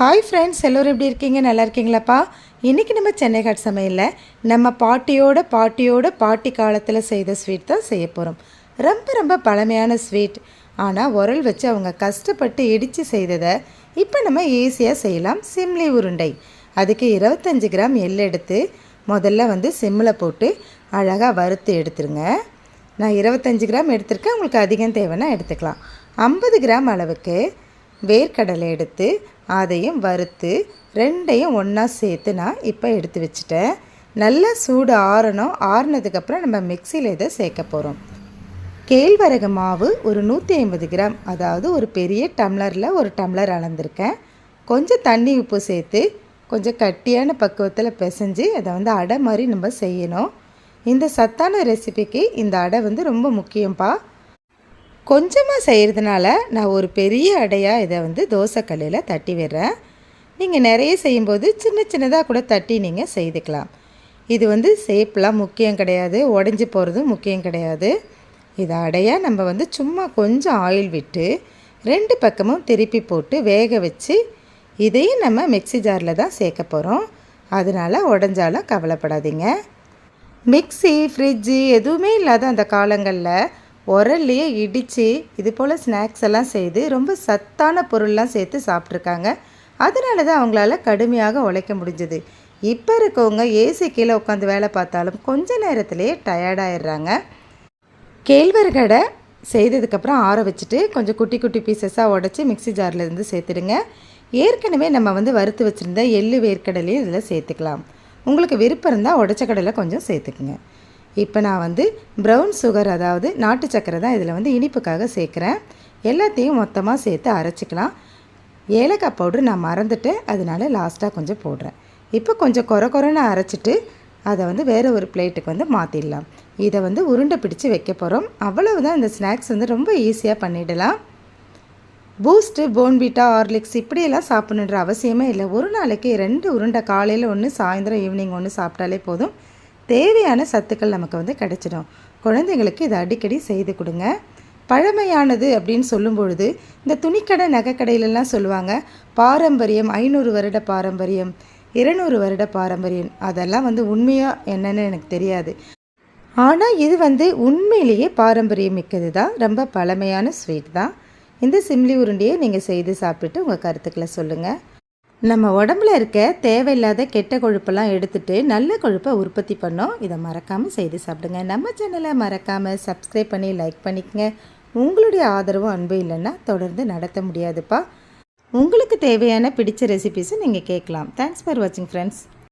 Hi friends எல்லோரும் எப்படி இருக்கீங்க? நல்லா இருக்கீங்களாப்பா? இன்றைக்கி நம்ம சென்னை ஹாட் சமையலில் நம்ம பாட்டியோட பாட்டியோட பாட்டி காலத்தில் செய்த ஸ்வீட் தான் செய்ய போகிறோம் ரொம்ப ரொம்ப பழமையான ஸ்வீட் ஆனால் உரல் வச்சு அவங்க கஷ்டப்பட்டு இடித்து செய்ததை இப்போ நம்ம ஈஸியாக செய்யலாம். சிம்லி உருண்டை. அதுக்கு இருபத்தஞ்சி கிராம் எள் எடுத்து முதல்ல வந்து சிம்மில் போட்டு அழகாக வறுத்து எடுத்துருங்க. நான் இருபத்தஞ்சி கிராம் எடுத்திருக்கேன். உங்களுக்கு அதிகம் தேவைன்னா எடுத்துக்கலாம். ஐம்பது கிராம் அளவுக்கு வேர்க்கடலை எடுத்து அதையும் வறுத்து ரெண்டையும் ஒன்றா சேர்த்து நான் இப்போ எடுத்து வச்சுட்டேன். நல்லா சூடு ஆறணும். ஆறுனதுக்கப்புறம் நம்ம மிக்சியில் இதை சேர்க்க போகிறோம் கேழ்வரகு மாவு ஒரு நூற்றி ஐம்பது கிராம் அதாவது ஒரு பெரிய டம்ளரில் ஒரு டம்ளர் அளந்திருக்கேன். கொஞ்சம் தண்ணி உப்பு சேர்த்து கொஞ்சம் கட்டியான பக்குவத்தில் பிசைஞ்சு அதை வந்து அடை மாதிரி நம்ம செய்யணும். இந்த சத்தான ரெசிபிக்கு இந்த அடை வந்து ரொம்ப முக்கியம்ப்பா கொஞ்சமாக செய்கிறதுனால நான் ஒரு பெரிய அடையாக இதை வந்து தோசைக்கல்லில் தட்டி விடுறேன். நீங்கள் நிறைய செய்யும்போது சின்ன சின்னதாக கூட தட்டி நீங்கள் செய்துக்கலாம். இது வந்து சேப்லாம் முக்கியம் கிடையாது. உடஞ்சி போகிறதும் முக்கியம் கிடையாது. இதை அடையாக நம்ம வந்து சும்மா கொஞ்சம் ஆயில் விட்டு ரெண்டு பக்கமும் திருப்பி போட்டு வேக வச்சு இதையும் நம்ம மிக்சி ஜாரில் தான் சேர்க்க போகிறோம் அதனால் உடஞ்சாலும் கவலைப்படாதீங்க. மிக்சி ஃப்ரிட்ஜு எதுவுமே இல்லாத அந்த காலங்களில் உரல்லையே இடித்து இது போல் ஸ்நாக்ஸ் எல்லாம் செய்து ரொம்ப சத்தான பொருள்லாம் சேர்த்து சாப்பிட்ருக்காங்க அதனால தான் அவங்களால கடுமையாக உழைக்க முடிஞ்சது. இப்போ இருக்கவங்க ஏசி கீழே உட்காந்து வேலை பார்த்தாலும் கொஞ்ச நேரத்திலேயே டயர்டாயிடுறாங்க கேழ்வரகடை செய்ததுக்கப்புறம் ஆற வச்சுட்டு கொஞ்சம் குட்டி குட்டி பீசஸாக உடச்சி மிக்சி ஜாரில் இருந்து சேர்த்துடுங்க. ஏற்கனவே நம்ம வந்து வறுத்து வச்சுருந்த எள்ளு வேர்க்கடலையும் இதில் சேர்த்துக்கலாம். உங்களுக்கு விருப்பம் இருந்தால் உடச்ச கடலை கொஞ்சம் சேர்த்துக்குங்க. இப்போ நான் வந்து ப்ரௌன் சுகர் அதாவது நாட்டு சக்கரை தான் இதில் வந்து இனிப்புக்காக சேர்க்குறேன். எல்லாத்தையும் மொத்தமாக சேர்த்து அரைச்சிக்கலாம். ஏலக்காய் பவுட்ரு நான் மறந்துட்டேன் அதனால லாஸ்ட்டாக கொஞ்சம் போடுறேன். இப்போ கொஞ்சம் குறை குறைன்னு அரைச்சிட்டு அதை வந்து வேறு ஒரு பிளேட்டுக்கு வந்து மாற்றிடலாம் இதை வந்து உருண்டை பிடிச்சி வைக்க போகிறோம் அவ்வளவுதான் இந்த ஸ்நாக்ஸ் வந்து ரொம்ப ஈஸியாக பண்ணிடலாம். பூஸ்ட்டு போன்விட்டா ஹார்லிக்ஸ் இப்படியெல்லாம் சாப்பிட்ணுன்ற அவசியமே இல்லை. ஒரு நாளைக்கு ரெண்டு உருண்டை காலையில் ஒன்று சாயந்தரம் ஈவினிங் ஒன்று சாப்பிட்டாலே போதும். தேவையான சத்துக்கள் நமக்கு வந்து கிடைச்சிடும். குழந்தைங்களுக்கு இதை அடிக்கடி செய்து கொடுங்க. பழமையானது அப்படின்னு சொல்லும் பொழுது இந்த துணிக்கடை நகைக்கடையிலலாம் சொல்லுவாங்க பாரம்பரியம் ஐநூறு வருட பாரம்பரியம் இருநூறு வருட பாரம்பரியம் அதெல்லாம் வந்து உண்மையாக என்னன்னு எனக்கு தெரியாது. ஆனால் இது வந்து உண்மையிலேயே பாரம்பரியம் மிக்கது தான் ரொம்ப பழமையான ஸ்வீட் தான். இந்த சிம்லி உருண்டையை நீங்கள் செய்து சாப்பிட்டு உங்கள் கருத்துக்களை சொல்லுங்கள் நம்ம உடம்புல இருக்க தேவையில்லாத கெட்ட கொழுப்பெல்லாம் எடுத்துட்டு நல்ல கொழுப்பை உற்பத்தி பண்ணோம். இதை மறக்காமல் செய்து சாப்பிடுங்க. நம்ம சேனலை மறக்காமல் சப்ஸ்கிரைப் பண்ணி லைக் பண்ணிக்கங்க. உங்களுடைய ஆதரவும் அன்பு இல்லைன்னா தொடர்ந்து நடத்த முடியாதுப்பா. உங்களுக்கு தேவையான பிடிச்ச ரெசிபிஸை நீங்கள் கேட்கலாம். தேங்க்ஸ் ஃபார் வாட்சிங் ஃப்ரெண்ட்ஸ்